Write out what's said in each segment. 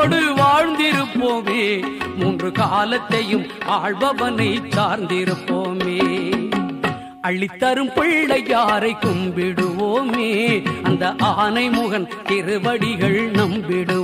உயிரோடு வாழ்ந்திருப்போமே. மூன்று காலத்தையும் ஆழ்பவனை சார்ந்திருப்போமே. அள்ளித்தரும் பிள்ளையாரை கும்பிடுவோமே. அந்த ஆனை முகன் திருவடிகள் நம்பிடுவோமே.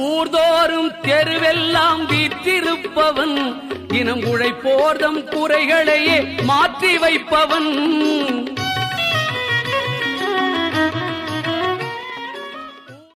ஊர்தோறும் தெருவெல்லாம் வீற்றிருப்பவன். இனம் உழைப்போர்தம் குறைகளையே மாற்றி வைப்பவன்.